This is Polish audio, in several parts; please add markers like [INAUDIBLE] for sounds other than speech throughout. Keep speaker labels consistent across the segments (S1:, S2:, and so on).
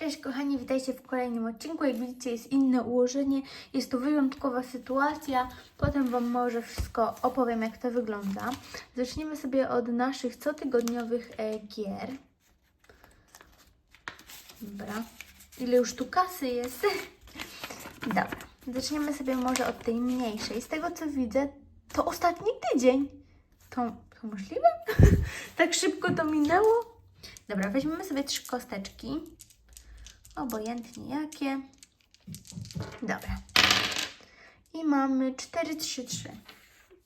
S1: Cześć kochani, witajcie w kolejnym odcinku. Jak widzicie jest inne ułożenie, jest to wyjątkowa sytuacja. Potem Wam może wszystko opowiem jak to wygląda. Zaczniemy sobie od naszych cotygodniowych e, gier. Dobra. Ile już tu kasy jest? [LAUGHS] Dobra. Zaczniemy sobie może od tej mniejszej. Z tego co widzę, to ostatni tydzień. To, to możliwe? [LAUGHS] tak szybko to minęło? Dobra, weźmiemy sobie trzy kosteczki. Obojętnie jakie. Dobra. I mamy 4, 3, 3.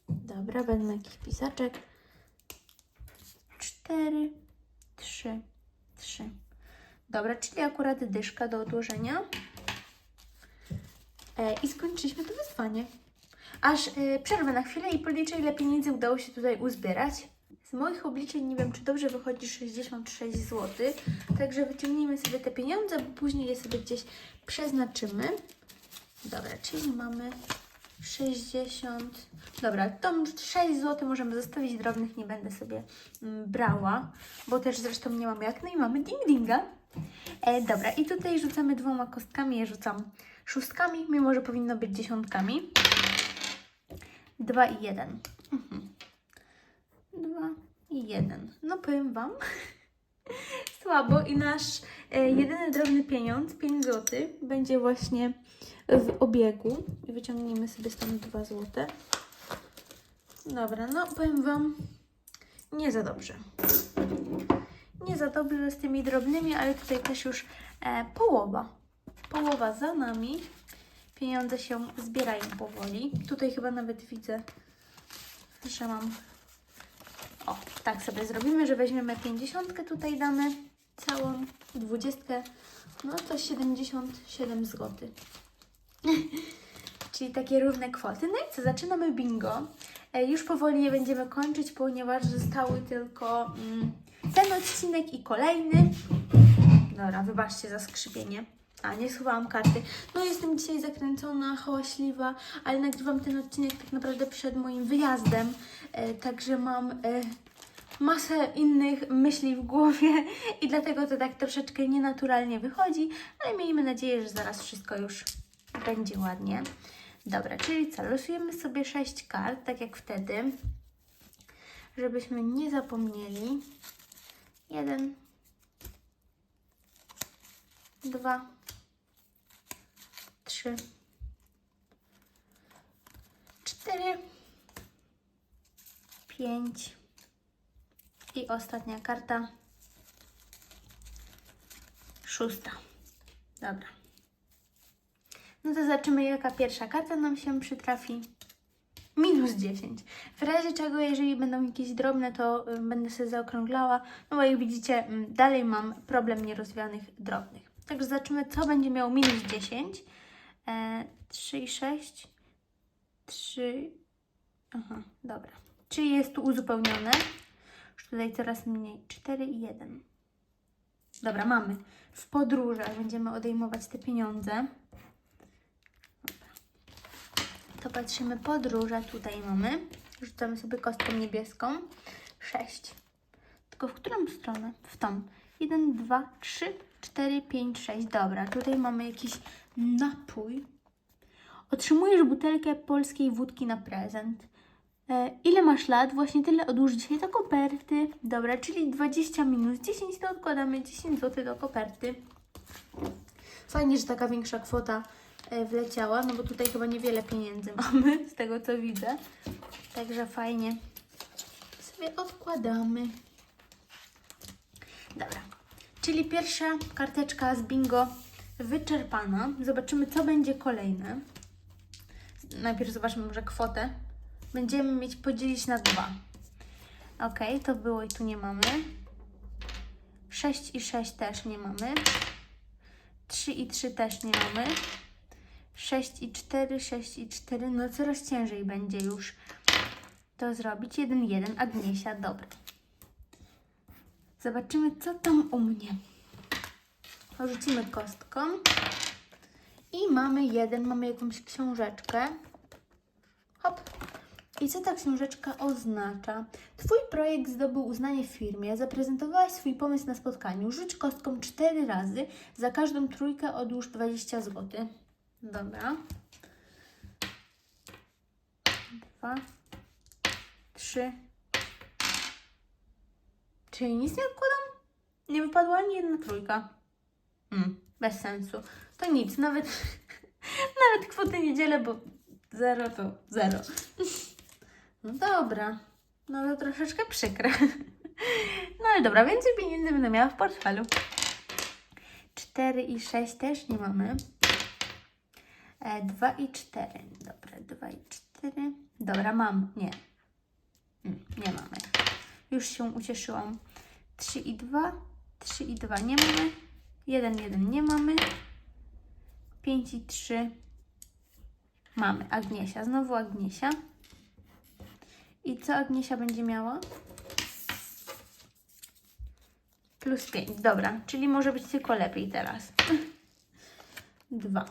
S1: Dobra, wezmę jakiś pisaczek. 4, 3, 3. Dobra, czyli akurat dyszka do odłożenia. E, I skończyliśmy to wyzwanie. Aż e, przerwę na chwilę i policzę, ile pieniędzy udało się tutaj uzbierać. Moich obliczeń nie wiem, czy dobrze wychodzi 66 zł. Także wyciągnijmy sobie te pieniądze, bo później je sobie gdzieś przeznaczymy. Dobra, czyli mamy 60. Dobra, to 6 zł możemy zostawić, drobnych nie będę sobie mm, brała, bo też zresztą nie mamy jak. No i mamy ding dinga. E, dobra, i tutaj rzucamy dwoma kostkami, ja rzucam szóstkami, mimo że powinno być dziesiątkami. 2 i 1. Mhm. 2 i 1. No powiem Wam, [LAUGHS] słabo i nasz e, jedyny drobny pieniądz, 5 zł, będzie właśnie w obiegu. Wyciągnijmy sobie stąd 2 zł. Dobra, no powiem Wam, nie za dobrze. Nie za dobrze z tymi drobnymi, ale tutaj też już e, połowa. Połowa za nami. Pieniądze się zbierają powoli. Tutaj chyba nawet widzę, że mam tak sobie zrobimy, że weźmiemy 50, tutaj damy całą 20, no to 77 zł. [LAUGHS] Czyli takie równe kwoty. No i co, zaczynamy bingo. E, już powoli je będziemy kończyć, ponieważ zostały tylko mm, ten odcinek i kolejny. Dobra, wybaczcie za skrzypienie. A, nie schowałam karty. No jestem dzisiaj zakręcona, hałaśliwa, ale nagrywam ten odcinek tak naprawdę przed moim wyjazdem. E, także mam e, masę innych myśli w głowie [LAUGHS] i dlatego to tak troszeczkę nienaturalnie wychodzi, ale miejmy nadzieję, że zaraz wszystko już będzie ładnie. Dobra, czyli co? Losujemy sobie 6 kart, tak jak wtedy, żebyśmy nie zapomnieli. Jeden, dwa, trzy, cztery, pięć i ostatnia karta, szósta. Dobra. No to zobaczymy, jaka pierwsza karta nam się przytrafi. Minus 10. W razie czego, jeżeli będą jakieś drobne, to y, będę sobie zaokrąglała. No bo jak widzicie, mm, dalej mam problem nierozwianych drobnych. Także zobaczymy, co będzie miało minus 10. E, 3 i 6. 3. Aha, dobra. Czyli jest tu uzupełnione. Tutaj coraz mniej. 4 i 1. Dobra, mamy. W podróżach będziemy odejmować te pieniądze. To patrzymy podróże, tutaj mamy. Rzucamy sobie kostką niebieską. 6. Tylko w którą stronę? W tą. 1, 2, 3, 4, 5, 6. Dobra, tutaj mamy jakiś napój. Otrzymujesz butelkę polskiej wódki na prezent. E, ile masz lat? Właśnie tyle odłóż dzisiaj do koperty. Dobra, czyli 20 minus 10 to odkładamy 10 zł do koperty. Fajnie, że taka większa kwota e, wleciała, no bo tutaj chyba niewiele pieniędzy [LAUGHS] mamy, z tego co widzę. Także fajnie sobie odkładamy. Dobra, czyli pierwsza karteczka z bingo wyczerpana. Zobaczymy, co będzie kolejne. Najpierw zobaczmy może kwotę. Będziemy mieć podzielić na dwa. Ok, to było i tu nie mamy. 6 i 6 też nie mamy. 3 i 3 też nie mamy. 6 i 4, 6 i 4. No coraz ciężej będzie już to zrobić. 1, 1. Agniesia, dobra. Zobaczymy, co tam u mnie. Rzucimy kostką. I mamy jeden, mamy jakąś książeczkę. Hop. I co ta książeczka oznacza? Twój projekt zdobył uznanie w firmie, zaprezentowałaś swój pomysł na spotkaniu. Rzuć kostką 4 razy, za każdą trójkę odłóż 20 zł. Dobra. Dwa, trzy. Czyli nic nie odkładam? Nie wypadła ani jedna trójka. Hmm, bez sensu. To nic, nawet, [LAUGHS] nawet kwoty nie dzielę, bo zero to zero. No dobra, no to troszeczkę przykre. [LAUGHS] No ale dobra, więcej pieniędzy będę miała w portfelu. 4 i 6 też nie mamy. E, 2 i 4. Dobra, 2 i 4. Dobra, mam. Nie. Mm, Nie mamy. Już się ucieszyłam. 3 i 2. 3 i 2 nie mamy. 1, 1 nie mamy. 5 i 3 mamy. Agniesia. Znowu Agniesia. I co Agniesia będzie miała? Plus 5. Dobra, czyli może być tylko lepiej teraz. Dwa.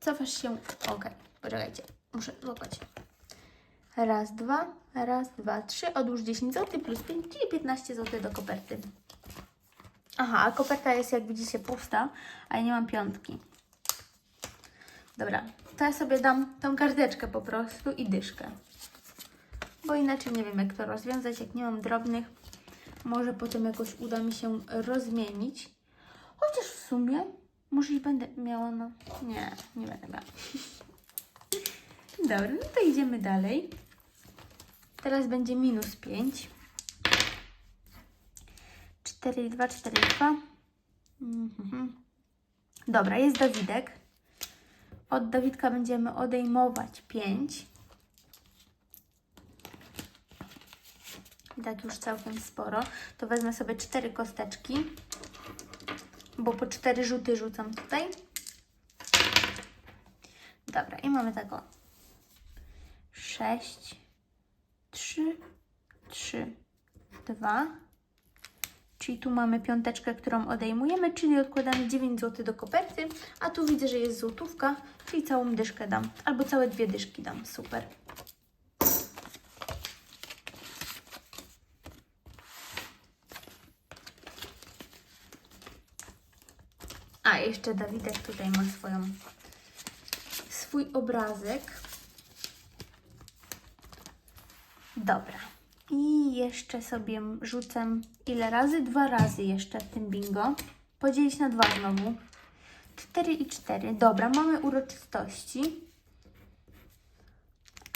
S1: Cofasz się. Ok, poczekajcie. Muszę złapać. Raz, dwa, raz, dwa, trzy. Odłóż 10 zł plus 5, czyli 15 zł do koperty. Aha, a koperta jest jak widzicie pusta, a ja nie mam piątki. Dobra, to ja sobie dam tą karteczkę po prostu i dyszkę. Bo inaczej nie wiem jak to rozwiązać, jak nie mam drobnych. Może potem jakoś uda mi się rozmienić. Chociaż w sumie może i będę miała, no nie, nie będę miała. [LAUGHS] Dobra, no to idziemy dalej. Teraz będzie minus 5. 4 i 2, 4 i 2. Mhm. Dobra, jest Dawidek. Od Dawidka będziemy odejmować 5. I tak już całkiem sporo. To wezmę sobie 4 kosteczki, bo po 4 rzuty rzucam tutaj. Dobra, i mamy tak o. 6, 3, 3, 2. Czyli tu mamy piąteczkę, którą odejmujemy, czyli odkładamy 9 zł do koperty, a tu widzę, że jest złotówka, czyli całą dyszkę dam, albo całe dwie dyszki dam, super. A, jeszcze Dawidek tutaj ma swoją, swój obrazek. Dobra. I jeszcze sobie rzucę ile razy? Dwa razy jeszcze w tym bingo. Podzielić na dwa znowu. 4 i 4. Dobra, mamy uroczystości.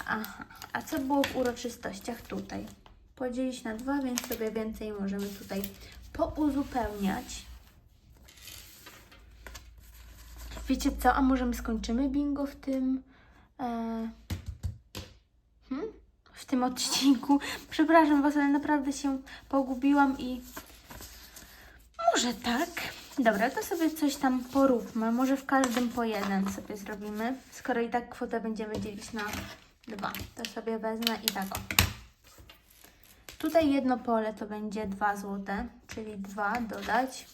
S1: Aha, a co było w uroczystościach tutaj? Podzielić na dwa, więc sobie więcej możemy tutaj pouzupełniać. Wiecie co? A może my skończymy bingo w tym. E, hmm? W tym odcinku. [LAUGHS] Przepraszam Was, ale naprawdę się pogubiłam i. Może tak. Dobra, to sobie coś tam poróbmy. Może w każdym po jeden sobie zrobimy. Skoro i tak kwotę będziemy dzielić na dwa. To sobie wezmę i tak o. Tutaj jedno pole to będzie 2 złote, czyli 2 dodać.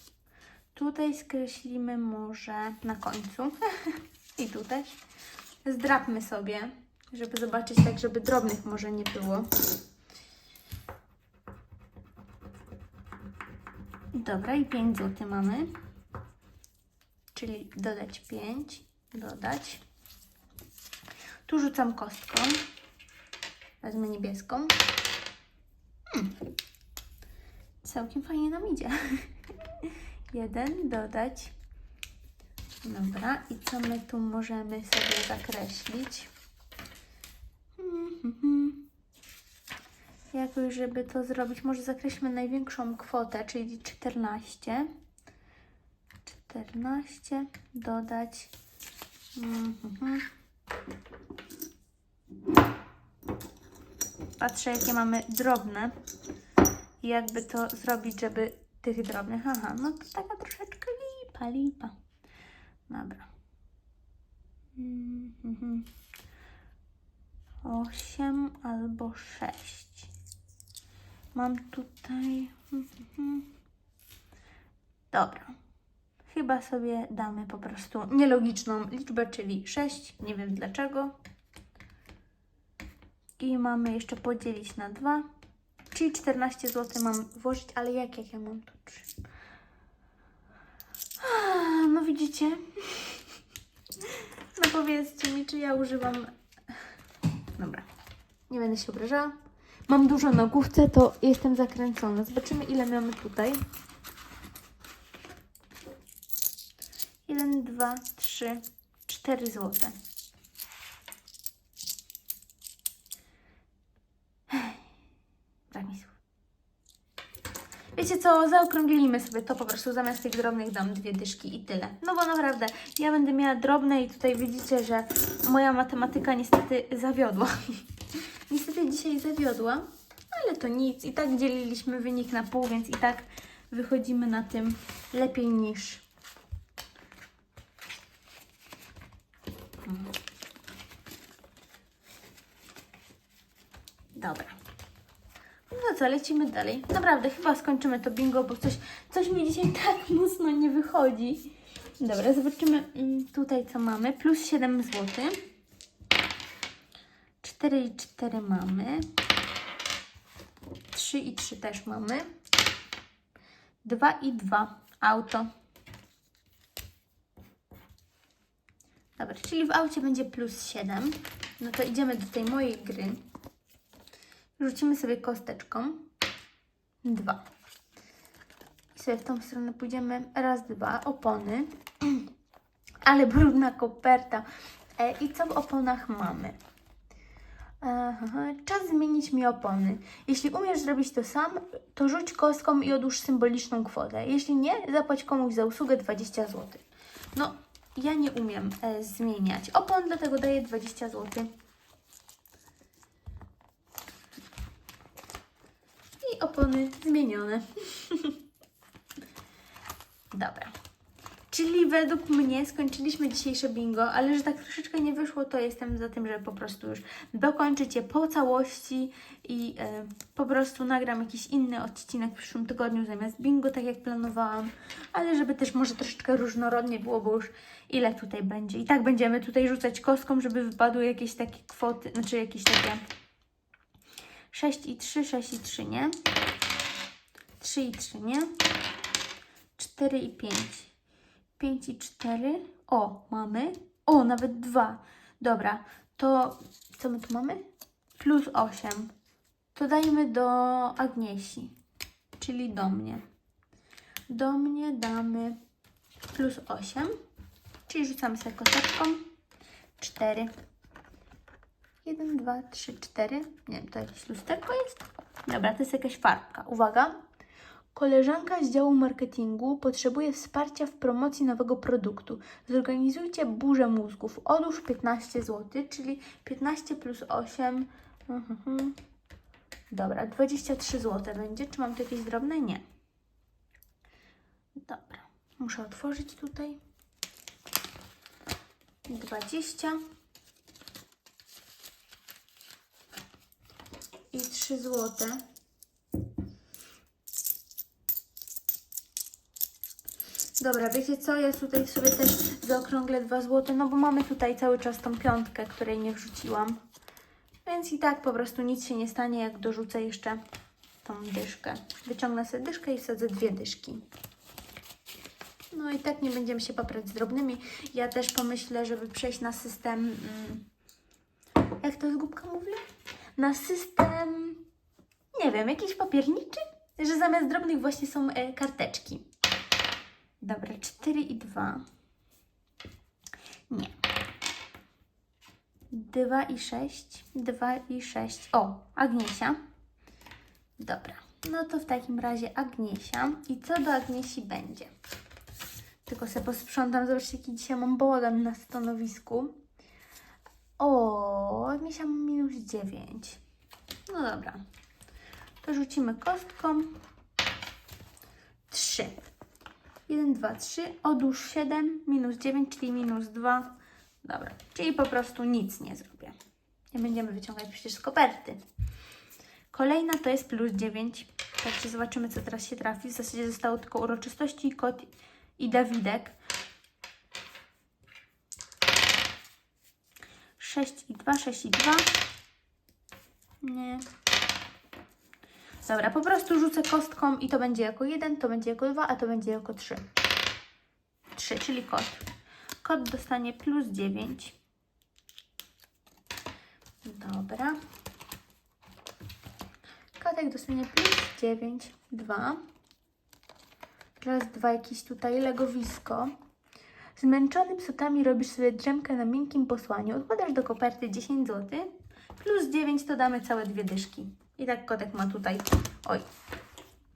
S1: Tutaj skreślimy może na końcu. [LAUGHS] I tu też. Zdrapmy sobie, żeby zobaczyć tak, żeby drobnych może nie było. Dobra, i 5 zł mamy. Czyli dodać 5, dodać. Tu rzucam kostką. Wezmę niebieską. Hmm. Całkiem fajnie nam idzie. [LAUGHS] Jeden dodać. Dobra, i co my tu możemy sobie zakreślić? Jakoś, żeby to zrobić, może zakreślmy największą kwotę, czyli 14. 14 dodać. Patrzę, jakie mamy drobne. Jakby to zrobić, żeby tych drobnych. Aha, no to taka troszeczkę lipa, lipa. Dobra. Mhm. 8 albo 6. Mam tutaj. mhm. Dobra. Chyba sobie damy po prostu nielogiczną liczbę, czyli 6. Nie wiem dlaczego. i mamy jeszcze podzielić na 2, czyli 14 zł mam włożyć, ale jak, jak ja mam tu 3? No widzicie? No powiedzcie mi, czy ja używam... Dobra, nie będę się obrażała. Mam dużo na główce, to jestem zakręcona. Zobaczymy, ile mamy tutaj. 1, 2, 3, 4 złote. Wiecie co, zaokrąglimy sobie to po prostu zamiast tych drobnych dam dwie dyszki i tyle. No bo naprawdę, ja będę miała drobne i tutaj widzicie, że moja matematyka niestety zawiodła. [LAUGHS] niestety dzisiaj zawiodła, ale to nic. I tak dzieliliśmy wynik na pół, więc i tak wychodzimy na tym lepiej niż... Hmm. Dobra. No co, lecimy dalej. Naprawdę, chyba skończymy to bingo, bo coś, coś mi dzisiaj [LAUGHS] tak mocno nie wychodzi. Dobra, zobaczymy mm, tutaj, co mamy. Plus 7 zł. 4 i 4 mamy. 3 i 3 też mamy. 2 i 2. Auto. Dobra, czyli w aucie będzie plus 7. No to idziemy do tej mojej gry. Rzucimy sobie kosteczką. Dwa. I sobie w tą stronę pójdziemy. Raz, dwa. Opony. [CLEARS THROAT] Ale brudna koperta. E, I co w oponach mamy? Aha, czas zmienić mi opony. Jeśli umiesz zrobić to sam, to rzuć kostką i odłóż symboliczną kwotę. Jeśli nie, zapłać komuś za usługę 20 zł. No, ja nie umiem e, zmieniać opon, dlatego daję 20 zł. Opony zmienione. [LAUGHS] Dobra. Czyli według mnie skończyliśmy dzisiejsze bingo, ale że tak troszeczkę nie wyszło, to jestem za tym, że po prostu już dokończyć je po całości i e, po prostu nagram jakiś inny odcinek w przyszłym tygodniu zamiast bingo, tak jak planowałam. Ale żeby też może troszeczkę różnorodnie było, bo już ile tutaj będzie. I tak będziemy tutaj rzucać kostką, żeby wypadły jakieś takie kwoty, znaczy jakieś takie 6 i 3, 6 i 3, nie? 3 i 3, nie? 4 i 5. 5 i 4. O, mamy. O, nawet 2. Dobra, to co my tu mamy? Plus 8. To dajmy do Agniesi, czyli do mnie. Do mnie damy plus 8, czyli rzucamy sobie kosteczką. 4. 1, 2, 3, 4. Nie wiem, to jakieś lusterko jest? Dobra, to jest jakaś farbka. Uwaga. Koleżanka z działu marketingu potrzebuje wsparcia w promocji nowego produktu. Zorganizujcie burzę mózgów. Odłóż 15 zł, czyli 15 plus 8. Mhm. Dobra, 23 zł będzie. Czy mam tu jakieś drobne? Nie. Dobra, muszę otworzyć tutaj. 20. i 3 złote. Dobra, wiecie co? Ja tutaj sobie też zaokrąglę 2 złote, no bo mamy tutaj cały czas tą piątkę, której nie wrzuciłam. Więc i tak po prostu nic się nie stanie, jak dorzucę jeszcze tą dyszkę. Wyciągnę sobie dyszkę i wsadzę dwie dyszki. No i tak nie będziemy się paprać z drobnymi. Ja też pomyślę, żeby przejść na system... Mm, jak to z głupka mówię? Na system... Nie wiem, jakiś papierniczy? Że zamiast drobnych właśnie są e, karteczki. Dobra, 4 i 2. Nie. 2 i 6. 2 i 6. O, Agniesia. Dobra. No to w takim razie Agniesia. I co do Agniesi będzie? Tylko sobie posprzątam. Zobaczcie, jaki dzisiaj mam bałagan na stanowisku. O, ma minus 9. No dobra. To rzucimy kostką. 3. 1, 2, 3. Odłóż 7. Minus 9, czyli minus 2. Dobra. Czyli po prostu nic nie zrobię. Nie będziemy wyciągać przecież z koperty. Kolejna to jest plus 9. Także zobaczymy, co teraz się trafi. W zasadzie zostało tylko uroczystości, kot i Dawidek. 6 i 2, 6 i 2. Nie. Dobra, po prostu rzucę kostką i to będzie jako 1, to będzie jako 2, a to będzie jako 3. 3, czyli kot. Kot dostanie plus 9. Dobra. Kotek dostanie plus 9, 2. Raz, dwa, jakieś tutaj legowisko. Zmęczony psotami robisz sobie drzemkę na miękkim posłaniu. Odkładasz do koperty 10 zł. Plus 9 to damy całe dwie dyszki. I tak kotek ma tutaj. Oj.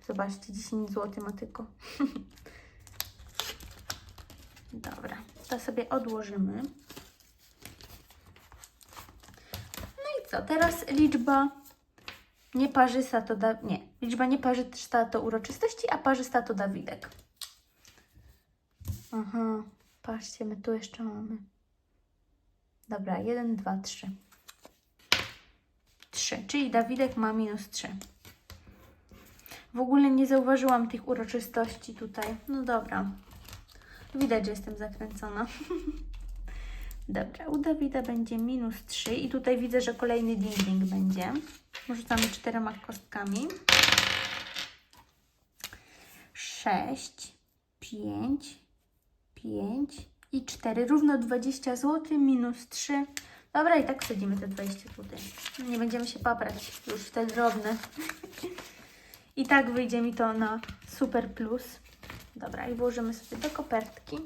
S1: Zobaczcie, 10 zł ma tylko. [LAUGHS] Dobra, to sobie odłożymy. No i co? Teraz liczba nieparzysta to da... Nie, liczba nieparzysta to uroczystości, a parzysta to Dawidek. Aha, patrzcie, my tu jeszcze mamy. Dobra, 1, 2, 3. 3, czyli Dawidek ma minus 3. W ogóle nie zauważyłam tych uroczystości tutaj. No dobra. Widać, że jestem zakręcona. [LAUGHS] Dobra, u Dawida będzie minus 3 i tutaj widzę, że kolejny ding-ding będzie. Rzucamy czterema kostkami. 6, 5, 5 i 4. Równo 20 zł minus 3. Dobra, i tak wsadzimy te 20 zł. Nie będziemy się paprać już w te drobne. I tak wyjdzie mi to na super plus. Dobra, i włożymy sobie do kopertki.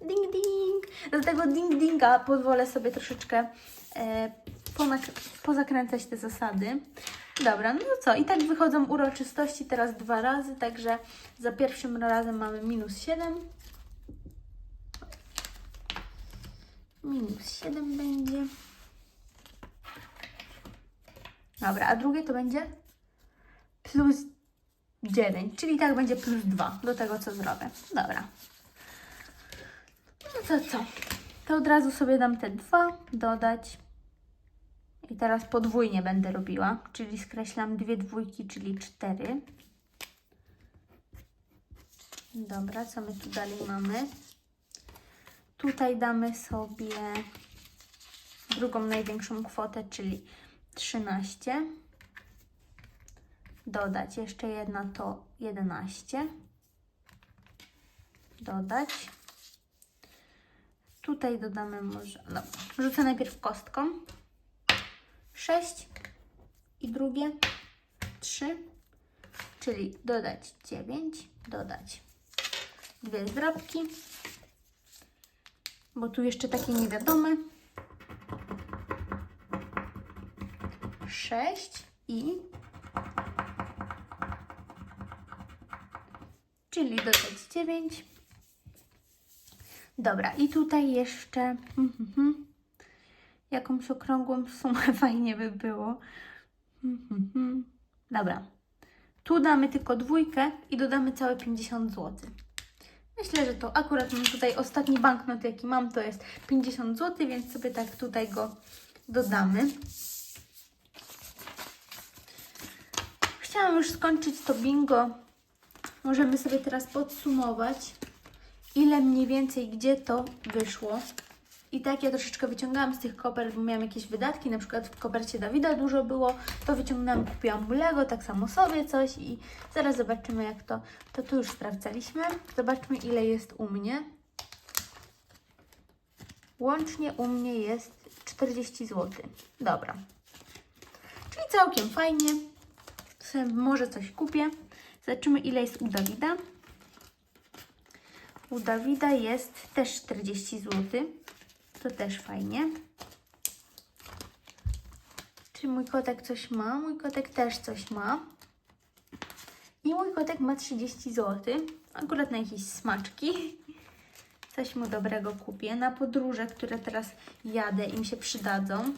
S1: Ding ding! Do tego ding dinga pozwolę sobie troszeczkę e, pozakręcać te zasady. Dobra, no to co? I tak wychodzą uroczystości teraz dwa razy, także za pierwszym razem mamy minus 7. Minus 7 będzie. Dobra, a drugie to będzie plus 9, czyli tak będzie plus 2 do tego, co zrobię. Dobra. No to co? To od razu sobie dam te dwa dodać. I teraz podwójnie będę robiła, czyli skreślam dwie dwójki, czyli cztery. Dobra, co my tu dalej mamy? Tutaj damy sobie drugą największą kwotę, czyli 13. Dodać jeszcze jedna to 11. Dodać. Tutaj dodamy może. Dobra, rzucę najpierw kostką. 6 i drugie 3, czyli dodać 9, dodać dwie zdrabki, bo tu jeszcze takie niewiadome. 6 i czyli dodać 9. Dobra, i tutaj jeszcze mhm, mhm, jakąś okrągłą sumę [LAUGHS] fajnie by było. Mhm. Dobra, tu damy tylko dwójkę i dodamy całe 50 zł. Myślę, że to akurat mam tutaj ostatni banknot, jaki mam, to jest 50 zł, więc sobie tak tutaj go dodamy. Chciałam już skończyć to bingo. Możemy sobie teraz podsumować, ile mniej więcej, gdzie to wyszło. I tak ja troszeczkę wyciągałam z tych kopert, bo miałam jakieś wydatki, na przykład w kopercie Dawida dużo było, to wyciągnęłam, kupiłam mu Lego, tak samo sobie coś i zaraz zobaczymy jak to, to tu już sprawdzaliśmy. Zobaczmy ile jest u mnie. Łącznie u mnie jest 40 zł. Dobra. Czyli całkiem fajnie. Może coś kupię. Zobaczymy ile jest u Dawida. U Dawida jest też 40 zł. To też fajnie. Czy mój kotek coś ma? Mój kotek też coś ma. I mój kotek ma 30 zł. Akurat na jakieś smaczki. Coś mu dobrego kupię. Na podróże, które teraz jadę, im się przydadzą.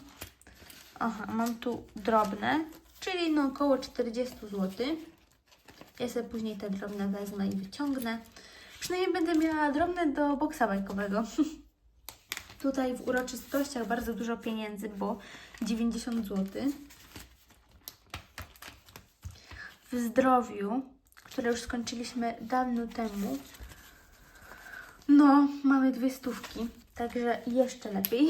S1: Aha, mam tu drobne, czyli no około 40 zł. Ja sobie później te drobne wezmę i wyciągnę. Przynajmniej będę miała drobne do boksa bajkowego. [LAUGHS] Tutaj w uroczystościach bardzo dużo pieniędzy, bo 90 zł. W zdrowiu, które już skończyliśmy dawno temu, no, mamy dwie stówki, także jeszcze lepiej.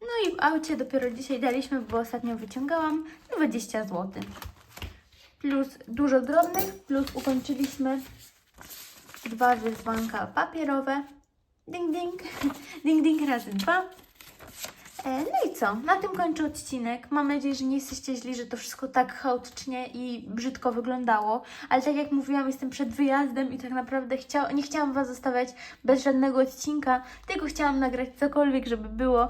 S1: No i w aucie dopiero dzisiaj daliśmy, bo ostatnio wyciągałam 20 zł. Plus dużo drobnych, plus ukończyliśmy dwa wyzwanka papierowe. Ding, ding. [LAUGHS] Ding, ding razy dwa. E, No i co? Na tym kończę odcinek. Mam nadzieję, że nie jesteście źli, że to wszystko tak chaotycznie i brzydko wyglądało. Ale tak jak mówiłam, jestem przed wyjazdem i tak naprawdę chcia... nie chciałam Was zostawiać bez żadnego odcinka, tylko chciałam nagrać cokolwiek, żeby było.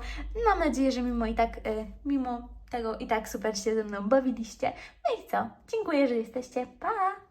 S1: Mam nadzieję, że mimo i tak, e, mimo tego i tak super się ze mną bawiliście. No i co? Dziękuję, że jesteście. Pa!